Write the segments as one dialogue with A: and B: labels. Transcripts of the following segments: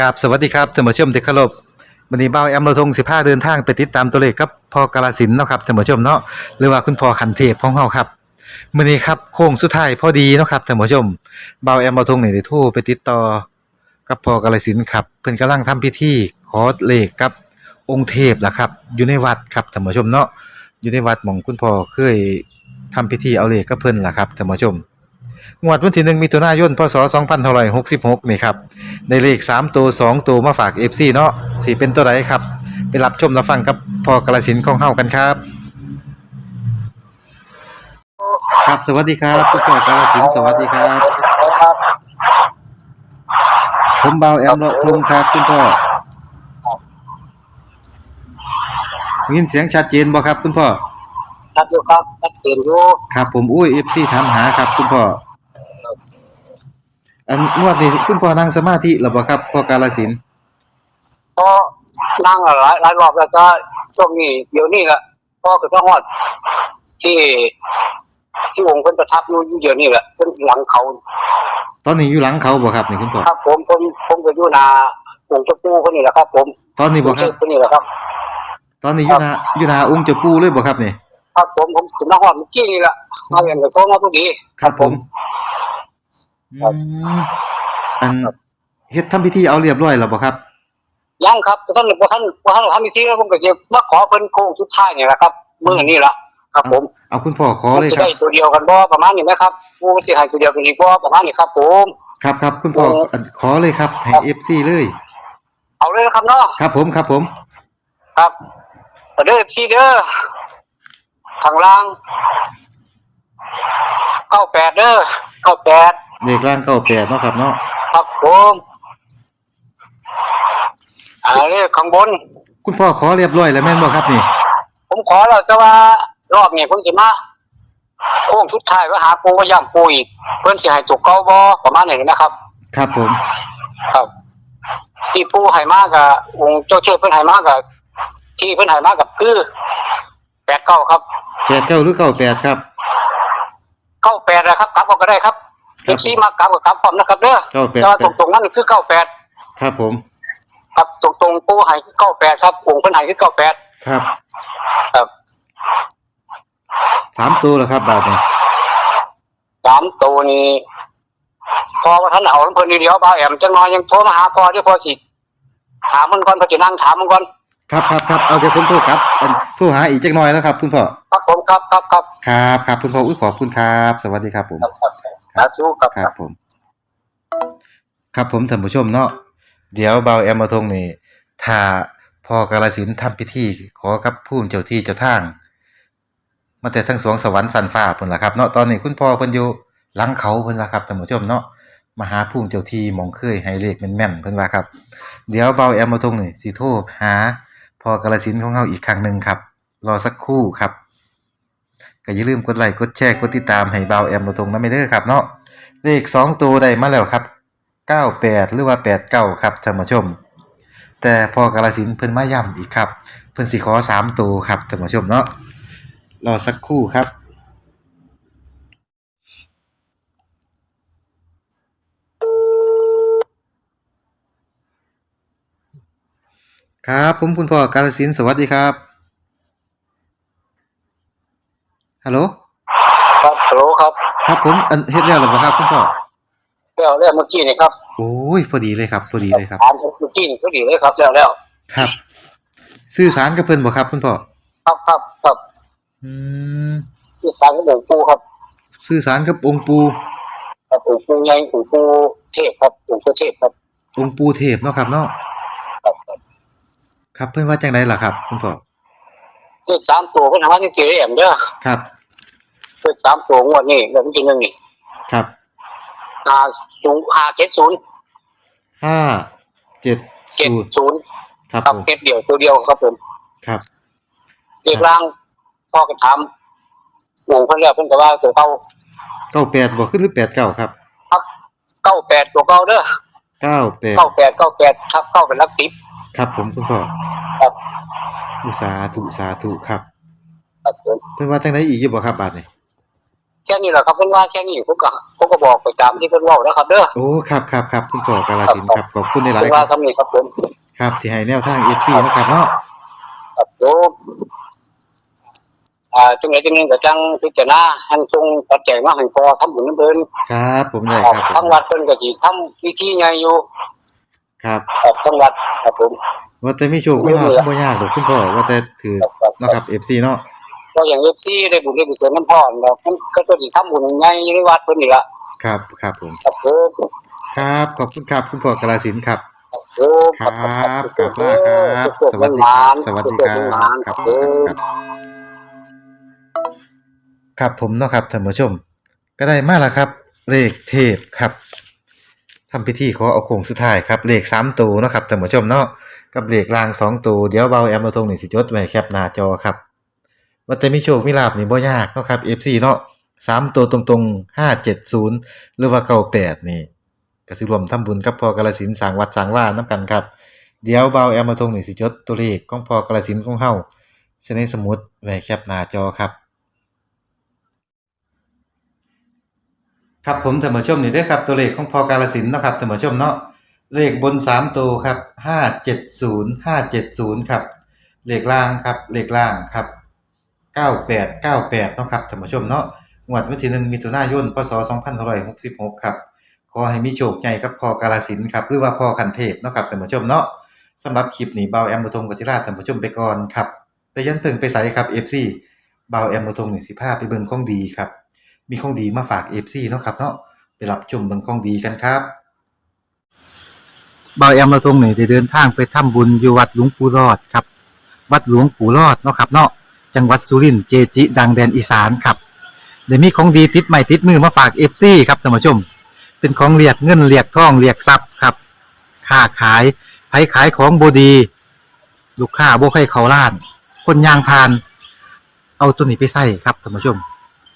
A: กราบสวัสดีครับท่านผู้ชมที่เคารพวันนี้เบ้าแอมเราทง15 เดินทางไปติดตามตัวเลขกับพ่อกาลสินเนาะครับท่านผู้ชมเนาะหรือว่าคุณพ่อขันเทพของเฮาครับมื้อนี้ครับโค้งสุดท้ายพอดีเนาะครับท่านผู้ชมเบ้าแอมเราทงนี่ได้โทรไปติดต่อกับพ่อกาลสินครับเพิ่นกำลังทำพิธีขอเลขกับองค์เทพล่ะครับ อยู่ในวัดครับท่านผู้ชมเนาะอยู่ในวัดหม่องคุณพ่อเคยทำพิธีเอาเลขกับเพิ่นล่ะครับท่านผู้ชม งวดวันที่1มิถุนายนพศ2566นี่ครับได้เลข3ตัว2ตัวมาฝาก FC เนาะสิเป็นตัวใดครับ ไปรับชมรับฟังกับพ่อกาลสินธุ์ของเฮากันครับ ครับสวัสดีครับคุณพ่อกาลสินธุ์สวัสดีครับ ผมเบาแอมเลาะทุงครับคุณพ่อได้ยินเสียงชัดเจนบ่ครับคุณพ่อ
B: ครับอยู่ครับชัดเจนอยู่
A: ครับผมอุ้ย FC ถามหาครับคุณพ่อ อันงวดนี้คุณพ่อนั่งสมาธิหรือบ่ครับพ่อกาลสินธุ์
B: ก็นั่งหลายหลายรอบแล้วก็ช่วงนี้เดี๋ยวนี้แหละก็คือพระฮอดที่ที่องค์เพิ่นประทับอยู่อยู่เดี๋ยวนี้แหละเพิ่นหลังเขา
A: ตอนนี้อยู่หลังเขาบ่ครับนี่คุณพ่อ
B: ครับ ผมผมผมก็อยู่นาองค์เจ้าปู่คนนี้แหละครับ ผม
A: ตอนนี้บ่ครับ
B: คนนี้แหละครับ
A: ตอนนี้อยู่หนาอยู่หนาองค์เจ้าปู่เลยบ่ครับนี่
B: ครับผมผมถึงมาฮอดเมื่อกี้นี่แหละมาเรียนกับโทรมาพอดีครับผม
A: อืมอันเฮ็ดทำพิธีเอาเรียบร้อยแล้วบ่ครับ
B: ยังครับท่านท่านท่านทำพิธีแล้วผมก็จะมาขอเพิ่นโค้งสุดท้ายนี่แหละครับมื้อนี้ล่ะครับ ผม
A: เอาคุณพ่อขอเลย
B: สิ
A: ครับ
B: ได้ตัวเดียวกันบ่ประมาณนี้ไหมครับกูสิให้ตัวเดียวกันอีกบ่ประมาณนี้ครับ ผม
A: ครับครับคุณพ่ออันขอเลยครับให้ FC เลย
B: เอาเลยนะครับเนาะ
A: ครับผมครับผม
B: ครับเด้อที่เด้อข้างล่างเก้าแปดเด้อเก้าแปด
A: เลขล่าง98เนาะครับเนาะ
B: ครับผมอ่าเลขข้างบน
A: คุณพ่อขอเรียบร้อยแล้วแม่นบ่ครับนี่
B: ผมขอแล้วจะว่ารอบนี้ผมสิมาโค้งสุดท้ายว่าหาปูว่าย่ำปูอีกเพิ่นสิให้ถูกเก้าบ่ประมาณนี้นะครับ
A: ครับผม
B: ครับที่ปูให้มากกับองค์เจ้าเทพเพิ่นให้มากกับที่เพิ่นให้มากกับคือแปดเก้าครับ
A: 89หรือ98ครับ
B: เก้าแปดนะครับกลับเอาก็ได้ครับ
A: ครั
B: สิ
A: บบ
B: ซี่มากลับกับกลับพร้อมนะครับเด้อ
A: เก้าแปด
B: แต่ว่าตรงๆนั่นคือเก้าแปด
A: ครับผม
B: ครับตรงๆปูให้เก้าแปดครับองค์เพิ่นให้คือเก้าแปด
A: ครับ
B: ครับ
A: สามตัวแล้วครับบาทนี่
B: สามตัวนี้พอว่าท่านเอาเพิ่นเดียวบ่าวแอมจังน้อยยังโทรมาหาพอที่พอสิถามมันก่อนพอสินั่งถามมันก่อน
A: ครับครับครับเอาเดี๋ยวผมโทรกลับอันโทรหาอีกจักหน่อยแล้วครับคุณพ่อ
B: ครับผมครับครับครับ
A: ครับครับคุณพ่ออุ้ยขอบคุณครับ สวัสดีครับผม
B: ครับ ครับครับสู้ครับ
A: ครับผม ครับผมท่านผู้ชมเนาะเดี๋ยวเบาแอมมาทงนี่ถ้าพอกาลสินธุ์ทำพิธี ขอกับผู้เจ้าที่เจ้าทางมาแต่ทั้งสวงสวรรค์สันฟ้าเพิ่นล่ะครับเนาะตอนนี้คุณพ่อเพิ่นอยู่หลังเขาเพิ่นว่าครับท่านผู้ชมเนาะมาหาผู้เจ้าที่หมองเคยให้เลขแม่นๆเพิ่นว่าครับ เดี๋ยวเบาแอมมาทงนี่สิโทรหาพอกาลสินธุ์ของเฮาอีกครั้งหนึ่งครับ รอสักครู่ครับ ก็อย่าลืมกดไลค์กดแชร์กดติดตามให้เบาแอมมาทงนำไปเด้อครับเนาะเลขสองตัวได้มาแล้วครับ98หรือว่า89ครับท่านผู้ชม แต่พอกาลสินเพิ่นมาย้ำอีกครับ เพิ่นสิขอ3ตัวครับท่านผู้ชมเนาะรอสักครู่ครับครับผมคุณพ่อกาลสินสวัสดีครับ ฮัลโหล
B: ครับฮัลโหลครับ
A: ครับผมอันเฮ็ดแล้วหรือเปล่าครับคุณพ่อ
B: แล้วแล้วเมื่อกี้นี่ครับ
A: โอ้ยพอดีเลยครับ พอดีเลยครับ
B: ถามเมื่อกี้นี่ก็ดีเลยครับแล้วแล้ว
A: ครับ สื่อสารกับเพิ่นบ่ครับคุณพ่อ
B: ครับครับครับ
A: อืม
B: ที่สารของหลวงปู่ครับ
A: สื่อสารกับองค์ปู่
B: ครับหลวงปู่ใหญ่หลวงปู่เทพครับหลวงปู่เทพครับ
A: องค์ปู่เทพเนาะครับเนาะ
B: ครับครับ
A: ครับเพิ่นว่าจังไดล่ะครับ คุณพ่อ
B: เลขสามตัวเพิ่นทำมาที่สี่เหลี่ยมเด้อ
A: ครับ
B: เลขสามตัวงวดนี้เดือนที่หนึ่งนี่
A: ครับ
B: ห้าศูนย์ห้าเจ็ดศูนย์
A: ห้าเจ็ด
B: เจ็ด
A: ศูนย์
B: ศูนย์
A: ครับ
B: ครับ
A: ผม
B: เจ็ดเดียวตัวเดียวครับผม
A: ครับ
B: เลขล่างพ่อก็ถามหลวงเพิ่นแล้วเพิ่นก็ว่าตัวเก่า
A: เก้าแปดบ่ขึ้นหรือแปดเก้าครับ
B: ครับเก้าแปดตัวเก่าเด้อ
A: เก้าแปด
B: เก้าแปดเก้าแปดครับเข้าเป็นลักสิบ
A: ครับผมคุณพ่อ
B: ครับ
A: อุสาธุสาธุครับ
B: ครับผม
A: เพิ่นว่าจังไดอีกอยู่บ่ครับบาดนี้
B: แค่นี้แหละครับเพิ่นว่าแค่นี้ผมก็ผมก็บอกไปตามที่เพิ่นเว้านะครับเด้อ
A: โอ้ครับครับครับคุณพ่อกาลสินธุ์ครับขอบคุณในหลาย
B: เพิ่น
A: ๆค
B: ว่า
A: รับ
B: คำนี้ครับผม
A: ครับ ที่ให้แนวทาง FC เนาะครับเนาะ
B: ครับผมอ่าจังไดจังนึงก็จังพิจารณาหันทรงปัจจัยมาให้พอทำบุญนำเพิ่น
A: ครับ ผมได้ครับผ
B: ทั้ง
A: ม
B: วัดเพิ่นก็สิทำพิธีใหญ่อยู่
A: ครับ
B: ครับทั้งวัดครับผม
A: ว่าแต่มีโชคมีลาภบ่ยากดอกคุณพ่อว่าแต่ถือ
B: ครับครับ
A: เนาะครับ FC เนาะ
B: ก็อย่าง FC ได้บุญได้บุญเสริมน้ำพ่อเนาะมันก็จะสิทำบุญใหญ่ในวัดเพิ่นนี่ล่ะ
A: ครับครับผม
B: ครับผม
A: ครับขอบคุณครับคุณพ่อกาลสินธุ์ครับ
B: โอ้
A: ครับกลับมาครับ
B: ส
A: ส
B: วั
A: วั
B: ส
A: ส
B: ดี
A: ดี
B: ค
A: ค
B: รั
A: รั
B: บบ
A: สวัสดีครับ
B: ค
A: ค
B: รั
A: รั
B: บบครับ
A: ครับผมเนาะครับท่านผู้ชม ก็ได้มาแล้วครับ เลขเทพครับ ทำพิธีขอเอาโค้งสุดท้ายครับเลขสามตัวนะครับท่านผู้ชมเนาะกับเลขรางสองตัวเดี๋ยวเบาแอมมาตรงนี่สิจดไว้แคปหน้าจอครับว่าแต่มีโชคมีลาบนี่บ่ยากเนาะครับ FC เนาะสามตัวตรงๆห้าเจ็ดศูนย์หรือว่าเก้าแปดนี่กสิรวมทำบุญกับพ่อกาลสินสางวัดสางว่าน้ำกันครับ เดี๋ยวเบาแอมมาตรงนี่สิจดตัวเลขของพ่อกาลสินของเฮาเสนสมุดไว้แคปหน้าจอครับ ครับผมท่านผู้ชมนี่เด้ครับตัวเลขของพอกาลสินเนาะครับท่านผู้ชมเนาะเลขบน3ตัวครับ570 570ครับเลขล่างครับเลขล่างครับ9898เนาะครับท่านผู้ชมเนาะงวดวันที่1มิถุนายนพศ2566ครับขอให้มีโชคใหญ่ครับพอกาลสินครับหรือว่าพอคันเทพเนาะครับท่านผู้ชมเนาะสำหรับคลิปนี้เบาแอมบุทงกบศิราท่านผู้ชมไปก่อนครับแต่ยันเพิ่งไปใส่ครับ FC เบาแอมบุทงหนี่สิพาไปเบิ่งของดีครับ มีของดีมาฝาก FC เนาะครับเนาะไปรับชมเบิ่งของดีกันครับบายอำมาตรงนี่ได้เดินทางไปทำบุญอยู่วัดหลวงปู่รอดครับ วัดหลวงปู่รอดเนาะครับเนาะจังหวัดสุรินทร์เจจิ ดังแดนอีสานครับเดี๋ยวมีของดีติดใหม่ติดมือมาฝาก FC ครับท่านผู้ชม เป็นของเรียกเงินเรียกทองเรียกทรัพย์ครับค้าขายไผขายของบดี ลูกค้าบ่ให้เขาล้าน คนยางพาน เอาตัวนี้ไปใส่ครับท่านผู้ชม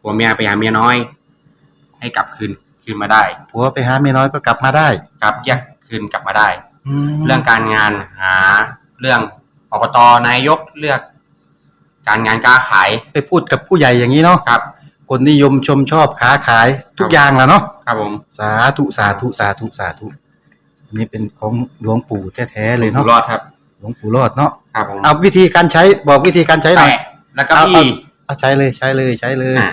C: ผัวเมียไปหาเมียน้อย ให้กลับคืนคืนมาได้
A: ผัวไปหาเมียน้อยก็กลับมาได้
C: กลับแยกคืนกลับมาได้
A: ม
C: เรื่องการงานหาเรื่องอบตนายกเลือก การงานการขาย
A: ไปพูดกับผู้ใหญ่อย่างนี้เนาะ
C: ครับ
A: คนนิยมชมชอบค้าขายทุกอย่างแหล้วเนาะ
C: ครับผม
A: สาธุสาธุสาธุสาธุอันนี้เป็นของหลวงปู่แท้ๆเลย
C: อยู่
A: เนาะ
C: รอดครับ
A: หลวงปู่รอดเนาะ
C: ครับผม
A: เอาวิธีการใช้บอกวิธีการใช้หน่อย
C: แตะแล้วก็
A: เอา
C: บี้
A: เอาใช้เลยใช้เลยใช้เลย
C: อะ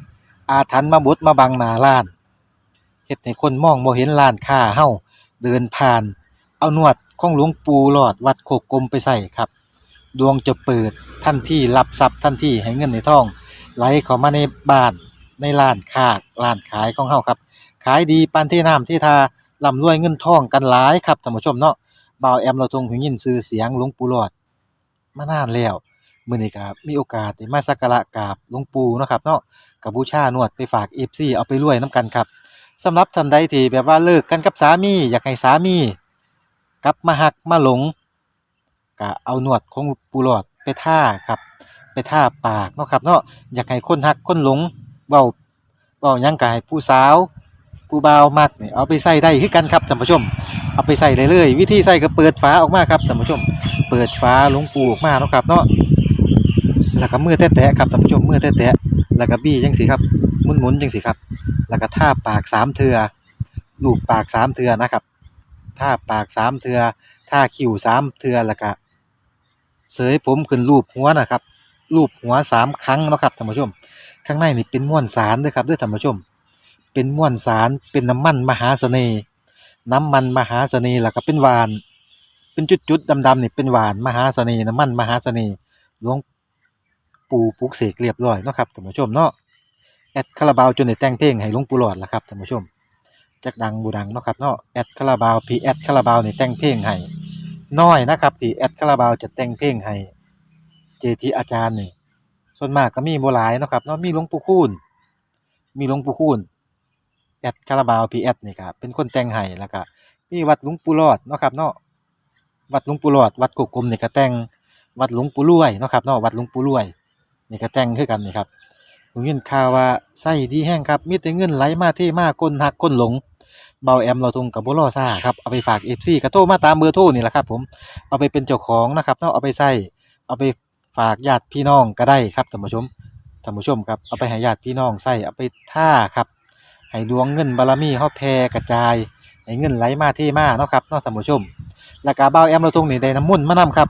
A: อาถรรพ์มาบดมาบังหน้าร้านเฮ็ดให้คนมองบ่เห็นร้านค้าเฮาเดินผ่าน เอานวดของหลวงปู่หลอดวัดโคกกลมไปใส่ครับ ดวงจะเปิดทันที่รับทรัพย์ทันที่ให้เงินในทอง ไหลเข้ามาในบ้านในร้านค้าร้านขายของเฮาครับ ขายดีปานที่น้ำที่ทาร่ำรวยเงินทองกันหลายครับท่านผู้ชมเนาะบ่าวแอมเราทงหูยินชื่อเสียงหลวงปู่หลอดมานานแล้วมื้อนี้ก็มีโอกาสได้มาสักการะกราบหลวงปู่เนาะครับเนาะ ก็บูชานวดไปฝาก FC เอาไปรวยนํกันครับสำหรับท่านใดที่แบบว่าเลิกกันกับสามีอยากให้สามีกลับมาหักมาหลงก็เอาหนวดของปูหลอดไปท่าครับ ไปท่าปากเนาะครับเนาะอยากให้คนหักคนหลงเว้าเว้ายังก็ให้ผู้สาวผู้บ่าวมักนี่เอาไปใส่ได้คือกันครับท่านผู้ชม เอาไปใส่ได้เลยวิธีใส่ก็เปิดฝาออกมาครับท่านผู้ชม เปิดฝาหลวงปูออกมาเนาะครับเนาะแล้วก็มือแตะๆครับท่านผู้ชมมือแตะๆ แล้วก็บี้จังสิครับหมุนจังสิครับ แล้วก็ท่าปากสามเทือลูบปากสามเทือนะครับท่าปากสามเทือท่าคิ้วสามเทือแล้วก็เสยผมขึ้นรูปหัวนะครับรูปหัวสามครั้งนะครับท่านผู้ชม ข้างในนี่เป็นม้วนสารด้วยครับด้วยท่านผู้ชม เป็นม้วนสารเป็นน้ำมันมหาเสน่ห์น้ำมันมหาเสน่ห์แล้วก็เป็นหวาน เป็นจุดๆดำๆนี่เป็นหวานมหาเสน่ห์น้ำมันมหาเสน่ห์หลวง ปูปลุกเสกเรียบร้อยเนาะครับท่านผู้ชมเนาะแอดคาราบาวจนได้แต่งเพลงให้หลวงปู่หลอดล่ะครับท่านผู้ชมจักดังบูดังเนาะครับเนาะแอดคาราบาวพีแอดคาราบาวนี่แต่งเพลงให้น้อยนะครับที่แอดคาราบาวจะแต่งเพลงให้เจทีอาจารย์นี่ส่วนมากก็มีบ่หลายเนาะครับเนาะมีหลวงปู่คูณมีหลวงปู่คูณแอดคาราบาวพีแอดนี่ครับเป็นคนแต่งให้แล้วก็มีวัดหลวงปู่หลอดเนาะครับเนาะวัดหลวงปู่หลอดวัดกุกกลมนี่ก็แต่งวัดหลวงปู่รวยเนาะครับเนาะวัดหลวงปู่รวย นี่ก็แต่งคือกันนี่ครับผมยินข่าวว่าไส้ดีแห้งครับมีแต่เงินไหลมาเทมาคนหักคนหลงเบาแอมเราทงกับบ่รอซ่าครับเอาไปฝาก FC กระโทรมาตามเบอร์โทรนี่แหละครับ ผมเอาไปเป็นเจ้าของนะครับเนาะเอาไปใส่เอาไปฝากญาติพี่น้องก็ได้ครับท่านผู้ชมท่านผู้ชมครับเอาไปให้ญาติพี่น้องใส่เอาไปท่าครับให้ดวงเงินบารมีเฮาแผ่กระจายให้เงินไหลมาเทมาเนาะครับเนาะท่านผู้ชมแล้วก็บ่าแอมเราตรงนี้ได้น้ำมุ่นมานํครับ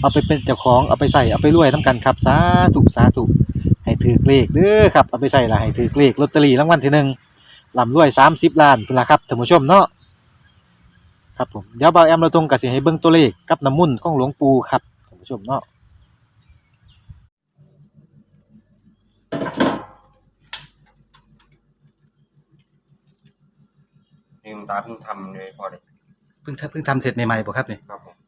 A: เอาไปเป็นเจ้าของเอาไปใส่เอาไปรวยน้ำกันครับสาธุสาธุให้ถือเลขเด้อครับเอาไปใส่ละให้ถือเลขลอตเตอรี่รางวัลที่หนึ่งลำรวย30ล้านพุ่นละครับท่านผู้ชมเนาะครับผมเดี๋ยวเบาแอมเราตรงก็สิให้เบิ่งตัวเลขกับน้ำมุ่นต์ของหลวงปู่ครับท่านผู้ชมเนาะ
C: ลืมตาเพิ่งทำเลยพอเลย
A: เพิ่งทำเพิ่งทำเสร็จใหม่ๆบ่ครับนี่
C: ครับผม
A: ส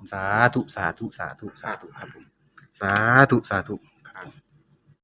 A: ผมสาธุสาธุสาธุสาธุครับผมสาธุสาธุ